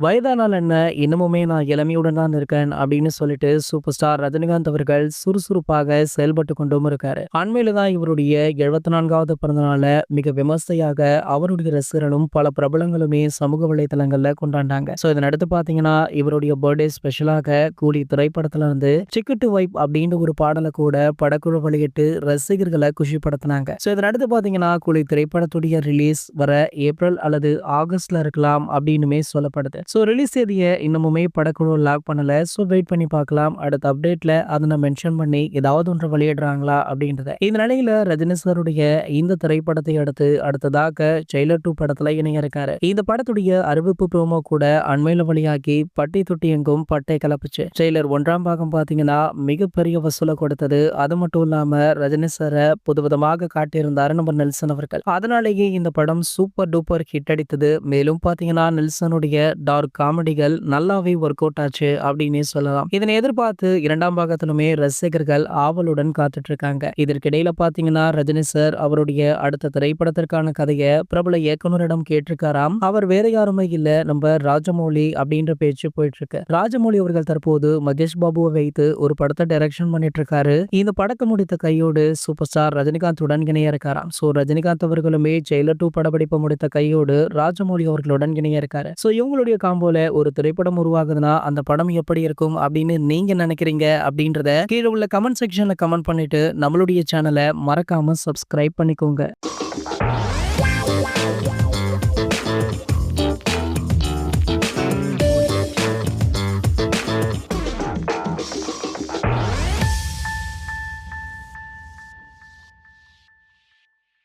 வயதானால் என்ன? இன்னமுமே நான் இளமையுடன் தான் இருக்கேன் அப்படின்னு சொல்லிட்டு சூப்பர் ஸ்டார் ரஜினிகாந்த் அவர்கள் சுறுசுறுப்பாக செயல்பட்டு கொண்டும் இருக்காரு. அண்மையில தான் இவருடைய எழுபத்தி நான்காவது பிறந்தநாள மிக விமர்சையாக அவருடைய ரசிகர்களும் பல பிரபலங்களுமே சமூக வலைதளங்கள்ல கொண்டாண்டாங்க ஸோ இதன் அடுத்து பாத்தீங்கன்னா இவருடைய பர்த்டே ஸ்பெஷலாக கூலி திரைப்படத்துல இருந்து சிக்கட்டு வைப் அப்படின்ற ஒரு பாடலை கூட படக்குழு வெளியிட்டு ரசிகர்களை குஷிப்படுத்தினாங்க. ஸோ இதன் அடுத்து பாத்தீங்கன்னா கூலி திரைப்படத்துடைய ரிலீஸ் வர ஏப்ரல் அல்லது ஆகஸ்ட்ல இருக்கலாம் அப்படின்னுமே சொல்லப்படுது. ஸோ ரிலீஸ் தேதியை இன்னமுமே படக்குழு லாக் பண்ணல. ஸோ வெயிட் பண்ணி பார்க்கலாம். அடுத்த அப்டேட்டில் அதை மென்ஷன் பண்ணி ஏதாவது ஒன்று வெளியிடுறாங்களா அப்படின்றத. இந்த நிலையில் ரஜினி சாருடைய இந்த திரைப்படத்தை அடுத்து அடுத்ததாக ஜெயிலர் டூ படத்தில் இணைய இருக்காரு இந்த படத்துடைய அறிவிப்பு ப்ரோமோ கூட அண்மையில் வழியாகி பட்டி தொட்டி எங்கும் பட்டை கலப்புச்சு. ஜெயிலர் ஒன்றாம் பாகம் பார்த்தீங்கன்னா மிகப்பெரிய வசூலை கொடுத்தது. அது மட்டும் இல்லாமல் ரஜினி சாரை புதுவிதமாக காட்டியிருந்தார் நம்ம நெல்சன் அவர்கள். அதனாலேயே இந்த படம் சூப்பர் டூப்பர் ஹிட் அடித்தது. மேலும் பார்த்தீங்கன்னா நெல்சனுடைய டார்க் காமெடிகள் நல்லாவே ஒர்க் அவுட் ஆச்சு அப்படின்னே சொல்லலாம். இதனை எதிர்பார்த்து இரண்டாம் பாகத்திலுமே ரசிகர்கள் ஆவலுடன் காத்துட்டு இருக்காங்க இதற்கிடையில பாத்தீங்கன்னா ரஜினி சார் அவருடைய அடுத்த திரைப்படத்திற்கான கதையை பிரபல இயக்குனரிடம் கேட்டிருக்காராம். அவர் வேற யாருமே இல்ல நம்ம ராஜமௌலி அப்படின்ற பேச்சு போயிட்டு இருக்கு ராஜமௌலி அவர்கள் தற்போது மகேஷ் பாபுவை வைத்து ஒரு படத்தை டைரக்ஷன் பண்ணிட்டு இருக்காரு இந்த படத்தை முடித்த கையோடு சூப்பர் ஸ்டார் ரஜினிகாந்துடன் இணைய இருக்காராம் சோ ரஜினிகாந்த் அவர்களுமே ஜெயிலர் டூ படப்பிடிப்பு முடித்த கையோடு ராஜமௌலி அவர்களுடன் இணைய இருக்காரு சோ இவங்களுடைய காம்போல ஒரு திரைப்படம் உருவாகுதுன்னா அந்த படம் எப்படி இருக்கும் அப்படின்னு நீங்க நினைக்கிறீங்க அப்படின்றத கீழே உள்ள கமெண்ட் செக்ஷன்ல கமெண்ட் பண்ணிட்டு நம்மளுடைய சேனலை மறக்காம சப்ஸ்கிரைப் பண்ணிக்கோங்க.